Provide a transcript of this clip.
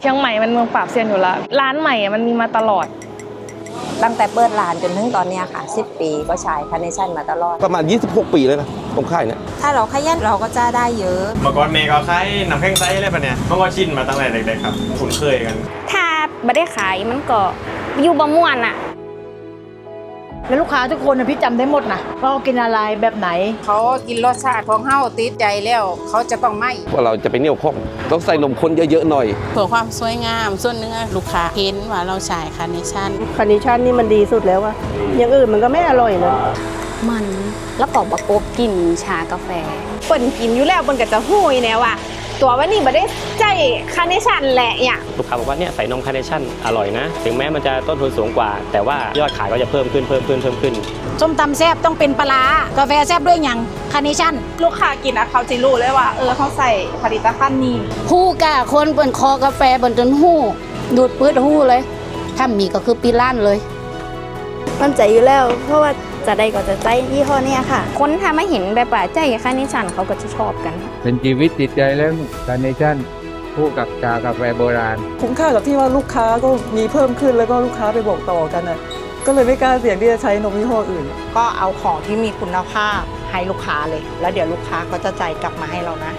เชียงใหม่มันเมืองปราบเซียนอยู่แล้ว ร้านใหม่อะมันมีมาตลอด ตั้งแต่เปิดร้านจนถึงตอนเนี้ยค่ะ 10 ปีก็ใช้คาร์เนชั่นมาตลอด ประมาณ 26 ปีเลยนะตรงค่ายเนี่ย ถ้าเราขยันเราก็จะได้เยอะ เมื่อก่อนเมย์ก็ขายน้ำแข็งใสอะไรปะเนี่ยเมื่อก่อนชินมาตั้งแต่เด็กๆครับ คุ้นเคยกัน ถ้าไม่ได้ขายมันก็อยู่บ่ม่วนอะ แล้วลูกค้าทุกคนน่ะพี่จำได้หมดนะว่าเขากินอะไรแบบไหน เขากินรสชาติของเฮาติดใจแล้ว เขาจะต้องไม่ว่าเราจะไปเหนี่ยวข้องต้องใส่นมข้นเยอะๆหน่อย เพื่อความสวยงามส่วนเนื้อลูกค้าเห็นว่าเราใช้คาร์เนชั่นคาร์เนชั่นนี่มันดีสุดแล้วอะอย่างอื่นมันก็ไม่อร่อยเลย มันแล้วก็ประกบกลิ่นชากาแฟ เปิ่นกินอยู่แล้วเปิ่นก็จะหูยแนวว่า ตัววันนี้บ่ได้ใจ คาร์เนชั่นแหละอย่าง ลูกค้าบอกว่าเนี่ยใส่นมคาร์เนชั่นอร่อยนะ ถึงแม้มันจะต้นทุนสูงกว่า แต่ว่ายอดขายก็จะเพิ่มขึ้นเพิ่มขึ้นเพิ่มขึ้น ส้มตำแซ่บต้องเป็นปลาร้ากาแฟแซ่บด้วยอย่างคาร์เนชั่นลูกค้ากินอะเขาจะรู้เลยว่า เออเขาใส่ผลิตภัณฑ์นี้หู้กะคนเปินคอกาแฟเปินจนหู้ ดูดปื้ดหู้เลย ถ้ามีก็คือปีล้านเลย มั่นใจอยู่แล้ว เพราะว่าจะได้ก็จะใจยี่ห้อเนี้ยค่ะ คนถ้าไม่เห็นแบบว่าใจคาร์เนชั่นเขาก็จะชอบกัน เป็นชีวิตจิตใจแล้วคาร์เนชั่น คู่กับชากาแฟโบราณ คุ้มค่ากับที่ว่าลูกค้าก็มีเพิ่มขึ้นแล้วก็ลูกค้าไปบอกต่อกันอะก็เลยไม่กล้าเสี่ยงที่จะใช้นมยี่ห้ออื่น ก็เอาของที่มีคุณภาพให้ลูกค้าเลย แล้วเดี๋ยวลูกค้าก็จะใจกลับมาให้เรานะ